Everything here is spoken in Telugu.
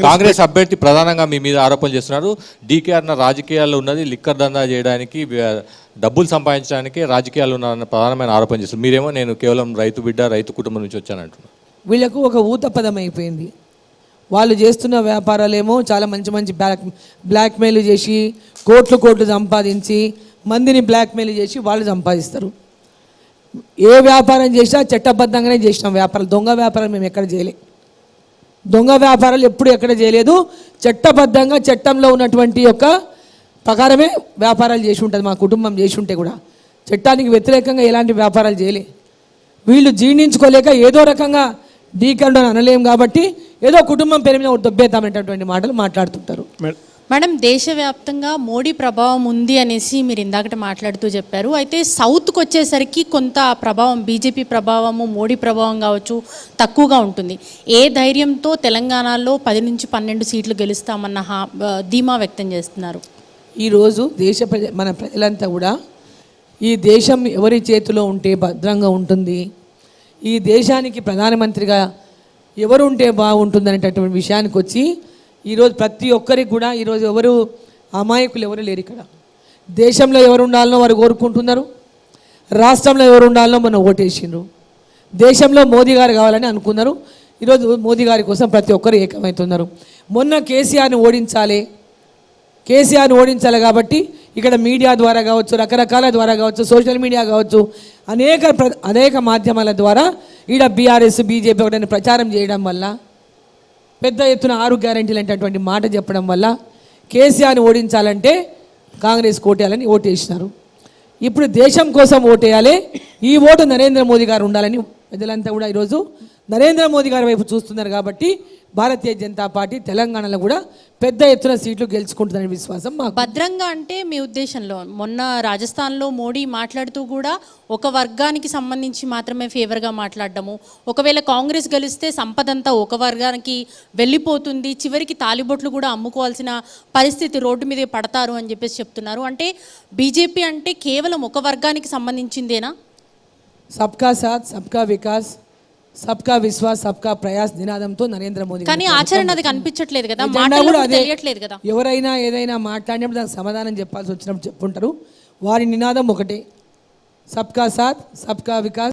కాంగ్రెస్ అభ్యర్థి ప్రధానంగా మీ మీద ఆరోపణలు చేస్తున్నారు. డీకేఆర్ రాజకీయాల్లో ఉన్నది లిక్కర్ దందా చేయడానికి డబ్బులు సంపాదించడానికి రాజకీయాలు ఉన్నారన్న ప్రధానమైన ఆరోపణ చేస్తున్నారు. మీరేమో నేను కేవలం రైతు బిడ్డ రైతు కుటుంబం నుంచి వచ్చానంటున్నారు వీళ్ళకు ఒక ఊత పదం అయిపోయింది. వాళ్ళు చేస్తున్న వ్యాపారాలేమో చాలా మంచి మంచి బ్లాక్ బ్లాక్మెయిల్ చేసి కోట్లు కోట్లు సంపాదించి మందిని బ్లాక్మెయిల్ చేసి వాళ్ళు సంపాదిస్తారు. ఏ వ్యాపారం చేసినా చట్టబద్ధంగానే చేసినాం వ్యాపారాలు. దొంగ వ్యాపారాలు మేము ఎక్కడ చేయలే. దొంగ వ్యాపారాలు ఎప్పుడు ఎక్కడ చేయలేదు. చట్టబద్ధంగా చట్టంలో ఉన్నటువంటి యొక్క ప్రకారమే వ్యాపారాలు చేసి ఉంటుంది మా కుటుంబం చేసి ఉంటే కూడా. చట్టానికి వ్యతిరేకంగా ఎలాంటి వ్యాపారాలు చేయలే. వీళ్ళు జీర్ణించుకోలేక ఏదో రకంగా డీకండు అని అనలేం కాబట్టి ఏదో కుటుంబం పేరు మీద దొబ్బేద్దామనేటటువంటి మాటలు మాట్లాడుతుంటారు. మేడం దేశవ్యాప్తంగా మోడీ ప్రభావం ఉంది అనేసి మీరు ఇందాకట మాట్లాడుతూ చెప్పారు. అయితే సౌత్కి వచ్చేసరికి కొంత ప్రభావం బీజేపీ ప్రభావము మోడీ ప్రభావం కావచ్చు తక్కువగా ఉంటుంది. ఏ ధైర్యంతో తెలంగాణలో పది నుంచి పన్నెండు సీట్లు గెలుస్తామన్న హా ధీమా వ్యక్తం చేస్తున్నారు? ఈరోజు దేశ ప్రజ మన ప్రజలంతా కూడా ఈ దేశం ఎవరి చేతిలో ఉంటే భద్రంగా ఉంటుంది. ఈ దేశానికి ప్రధానమంత్రిగా ఎవరు ఉంటే బాగుంటుంది అనేటటువంటి విషయానికి వచ్చి ఈరోజు ప్రతి ఒక్కరికి కూడా ఈరోజు ఎవరు అమాయకులు ఎవరు లేరు ఇక్కడ. దేశంలో ఎవరు ఉండాలనో వారు కోరుకుంటున్నారు. రాష్ట్రంలో ఎవరు ఉండాలనో మనం ఓటేసిండ్రు. దేశంలో మోదీ గారు కావాలని అనుకున్నారు. ఈరోజు మోదీ గారి కోసం ప్రతి ఒక్కరు ఏకమవుతున్నారు. మొన్న కేసీఆర్ని ఓడించాలి. కేసీఆర్ని ఓడించాలి కాబట్టి ఇక్కడ మీడియా ద్వారా కావచ్చు రకరకాల ద్వారా కావచ్చు సోషల్ మీడియా కావచ్చు అనేక ప్ర- అనేక మాధ్యమాల ద్వారా ఈడ బీఆర్ఎస్ బీజేపీ ఒకటని ప్రచారం చేయడం వల్ల పెద్ద ఎత్తున ఆరు గ్యారంటీలు అనేటటువంటి మాట చెప్పడం వల్ల కేసీఆర్ని ఓడించాలంటే కాంగ్రెస్ కోటేయాలని ఓటేసినారు. ఇప్పుడు దేశం కోసం ఓటేయాలి ఈ ఓటు నరేంద్ర మోదీ గారు ఉండాలని ప్రజలంతా కూడా ఈరోజు నరేంద్ర మోదీ గారి వైపు చూస్తున్నారు కాబట్టి భారతీయ జనతా పార్టీ తెలంగాణలో కూడా పెద్ద ఎత్తున సీట్లు గెలుచుకుంటుందనే విశ్వాసం మాకు. భద్రంగా అంటే మీ ఉద్దేశంలో మొన్న రాజస్థాన్లో మోడీ మాట్లాడుతూ కూడా ఒక వర్గానికి సంబంధించి మాత్రమే ఫేవర్గా మాట్లాడడము. ఒకవేళ కాంగ్రెస్ గెలిస్తే సంపద అంతా ఒక వర్గానికి వెళ్ళిపోతుంది చివరికి తాలిబొట్లు కూడా అమ్ముకోవాల్సిన పరిస్థితి రోడ్డు మీదే పడతారు అని చెప్పేసి చెప్తున్నారు. అంటే బీజేపీ అంటే కేవలం ఒక వర్గానికి సంబంధించిందేనా? సబ్కా సాత్ సబ్కా వికాస్ సబ్కా విశ్వాస్ సబ్కా ప్రయాస్ నినాదంతో నరేంద్ర మోదీ కానీ ఆచరణ అది కనిపించట్లేదు కదా. తెలియట్లేదు కదా. ఎవరైనా ఏదైనా మాట్లాడినప్పుడు దానికి సమాధానం చెప్పాల్సి వచ్చినప్పుడు చెప్పుంటారు. వారి నినాదం ఒకటే. సబ్కా సాత్ సబ్కా వికాస్.